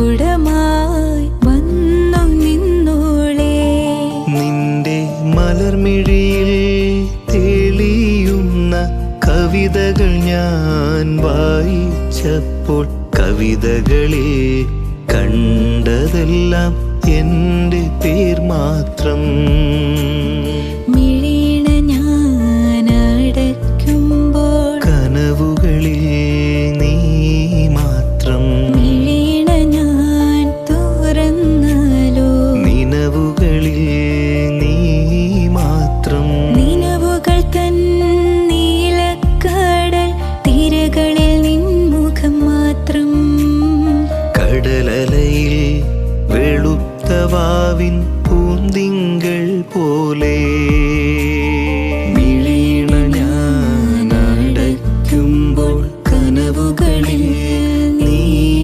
കുടമായി വന്നു നിന്നോളേ. നിന്റെ മലർമിഴിയിൽ തെളിയുന്ന കവിതകൾ ഞാൻ വായിച്ചപ്പോൾ കവിതകളിൽ കണ്ടതെല്ലാം എന്റെ പേർ മാത്രം. പൂന്തിങ്കൾ പോലെ